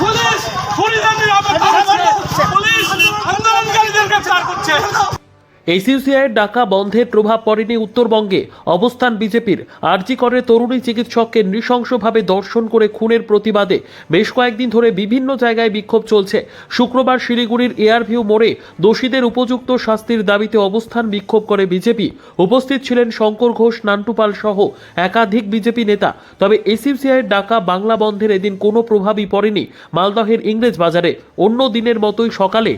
Police দিচ্ছে police আন্দোলনকারীদের গ্রেফতার করছে। এসইউসিআইয়ের ডাকা বন্ধের প্রভাব পড়েনি উত্তরবঙ্গে। অবস্থান বিজেপির। আরজি করে তরুণী চিকিৎসককে নৃশংসভাবে দর্শন করে খুনের প্রতিবাদে। বেশ কয়েকদিন ধরে বিভিন্ন জায়গায় বিক্ষোভ চলছে। শুক্রবার শিলিগুড়ির এয়ারভিউ মোড়ে দোষীদের উপযুক্ত শাস্তির দাবিতে অবস্থান বিক্ষোভ করে বিজেপি। উপস্থিত ছিলেন শঙ্কর ঘোষ নান্টুপাল সহ একাধিক বিজেপি নেতা। তবে এসইউসিআইয়ের ডাকা বাংলা বন্ধের এদিন কোনো প্রভাবই পড়েনি মালদহের ইংরেজ বাজারে অন্য দিনের মতোই সকালে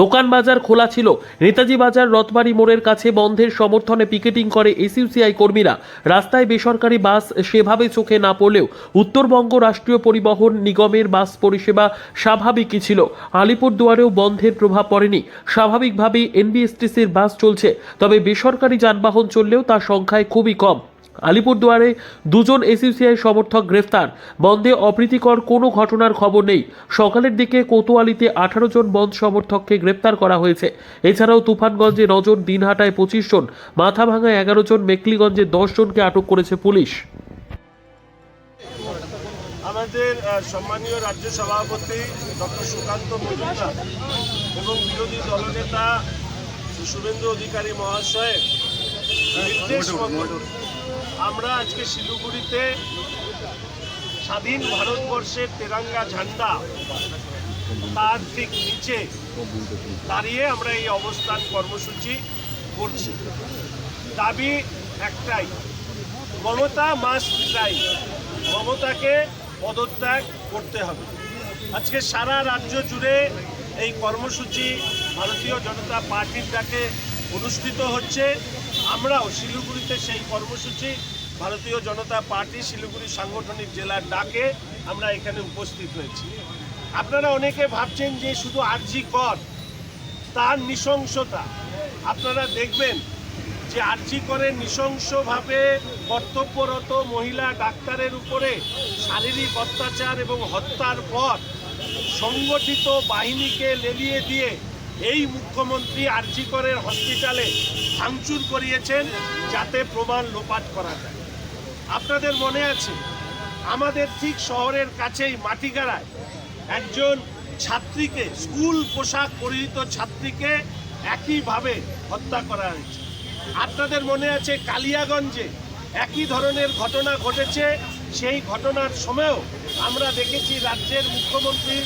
দোকান বাজার খোলা ছিল। নেতাজি বাজার, রথবাড়ি মোড়ের কাছে বন্ধের সমর্থনে পিকেটিং করে এসইউসিআই কর্মীরা। রাস্তায় বেসরকারি বাস সেভাবে চোখে না পড়লেও উত্তরবঙ্গ রাষ্ট্রীয় পরিবহন নিগমের বাস পরিষেবা স্বাভাবিকই ছিল। আলিপুরদুয়ারেও বন্ধের প্রভাব পড়েনি। স্বাভাবিকভাবেই এনবিএসটিসির বাস চলছে। তবে বেসরকারি যানবাহন চললেও তার সংখ্যায় খুবই কম। আলিপুরদুয়ারে দুজন এসইউসিআই সমর্থক গ্রেফতার। বন্ধে অপ্রীতিকর কোনো ঘটনার খবর নেই। সকালের দিকে কোতোয়ালিতে আঠারো জন বন্ধ সমর্থককে গ্রেপ্তার করা হয়েছে। এছাড়াও তুফানগঞ্জে নজন দিনহাটায় পঁচিশ জন মাথাভাঙায় এগারো জন মেকলিগঞ্জে দশ জনকে আটক করেছে পুলিশ। আমাদের সম্মানীয় রাজ্য সভাপতি ডক্টর সুকান্ত মজুমদার এবং বিরোধী দলনেতা শুভেন্দু অধিকারী মহাশয়ের নির্দেশ মতো আমরা আজকে শিলিগুড়িতে স্বাধীন ভারতবর্ষের তেরাঙ্গা ঝান্ডা তার ঠিক নিচে দাঁড়িয়ে আমরা এই অবস্থান কর্মসূচি করছি। দাবি একটাই, মমতা মাস রিজাইন মমতাকে পদত্যাগ করতে হবে। আজকে সারা রাজ্য জুড়ে এই কর্মসূচি ভারতীয় জনতা পার্টির ডাকে অনুষ্ঠিত হচ্ছে। আমরাও শিলিগুড়িতে সেই কর্মসূচি ভারতীয় জনতা পার্টি শিলিগুড়ি সাংগঠনিক জেলার ডাকে আমরা এখানে উপস্থিত হয়েছি। আপনারা অনেকে ভাবছেন যে শুধু আরজি কর, তার নৃশংসতা। আপনারা দেখবেন যে আর্জি করে নৃশংসভাবে কর্তব্যরত মহিলা ডাক্তারের উপরে শারীরিক অত্যাচার এবং হত্যার পর সংগঠিত বাহিনীকে লেলিয়ে দিয়ে এই মুখ্যমন্ত্রী আরজিকরের হসপিটালে ভাঙচুর করিয়েছেন যাতে প্রমাণ লোপাট করা যায়। আপনাদের মনে আছে, আমাদের ঠিক শহরের কাছেই মাটিগাড়ায় একজন ছাত্রীকে, স্কুল পোশাক পরিহিত ছাত্রীকে একইভাবে হত্যা করা হয়েছে। আপনাদের মনে আছে কালিয়াগঞ্জে একই ধরনের ঘটনা ঘটেছে? সেই ঘটনার সময়ও আমরা দেখেছি রাজ্যের মুখ্যমন্ত্রী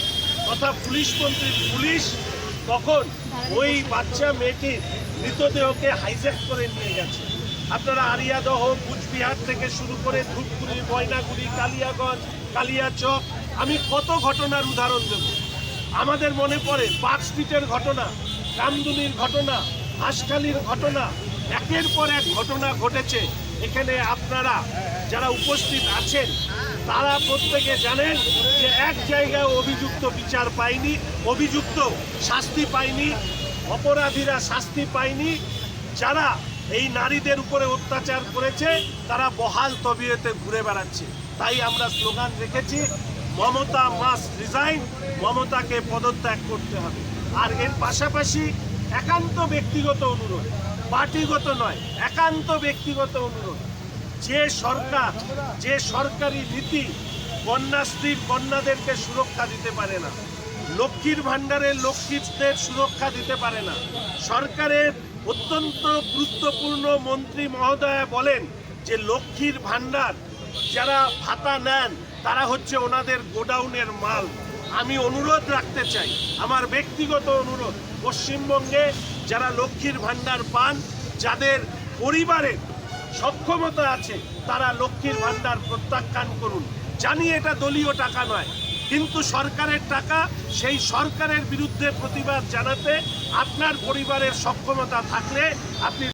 তথা পুলিশ মন্ত্রী পুলিশ তখন ওই বাচ্চা মেয়েটির মৃতদেহকে হাইজ্যাক করে নিয়ে গেছে। আপনারা আরিয়াদহ, কুচবিহার থেকে শুরু করে ধূপগুড়ি, ময়নাগুড়ি, কালিয়াগঞ্জ, কালিয়াচক, আমি কত ঘটনার উদাহরণ দেব? আমাদের মনে পড়ে পার্ক স্ট্রিটের ঘটনা কামদুনির ঘটনা, হাঁসখালির ঘটনা, একের পর এক ঘটনা ঘটেছে। এখানে আপনারা যারা উপস্থিত আছেন তারা প্রত্যেকে জানেন যে এক জায়গায় অভিযুক্ত বিচার পায়নি, অভিযুক্ত শাস্তি পায়নি, অপরাধীরা শাস্তি পায়নি। যারা এই নারীদের উপরে অত্যাচার করেছে, তারা বহাল তবিয়তে ঘুরে বেড়াচ্ছে। তাই আমরা স্লোগান রেখেছি, মমতা মাস রিজাইন, মমতাকে পদত্যাগ করতে হবে। আর এর পাশাপাশি একান্ত ব্যক্তিগত অনুরোধ, পার্টিগত নয়, একান্ত ব্যক্তিগত অনুরোধ। যে সরকার, যে সরকারি নীতি কন্যাশ্রীর কন্যাদেরকে সুরক্ষা দিতে পারে না, লক্ষ্মীর ভাণ্ডারের লক্ষ্মীদের সুরক্ষা দিতে পারে না। সরকারের অত্যন্ত গুরুত্বপূর্ণ মন্ত্রী মহোদয়া বলেন যে, লক্ষ্মীর ভাণ্ডার যারা ভাতা নেন, তারা হচ্ছে ওনাদের গোডাউনের মাল। আমি অনুরোধ রাখতে চাই, আমার ব্যক্তিগত অনুরোধ, পশ্চিমবঙ্গে যারা লক্ষ্মীর ভাণ্ডার পান, যাদের পরিবারের সক্ষমতা আছে, তারা লক্ষ্মীর ভান্ডার প্রত্যাখ্যান করুন। জানি এটা দলীয় টাকা নয়, কিন্তু সরকারের টাকা, সেই সরকারের বিরুদ্ধে প্রতিবাদ জানাতে আপনার পরিবারের সক্ষমতা থাকলে আপনি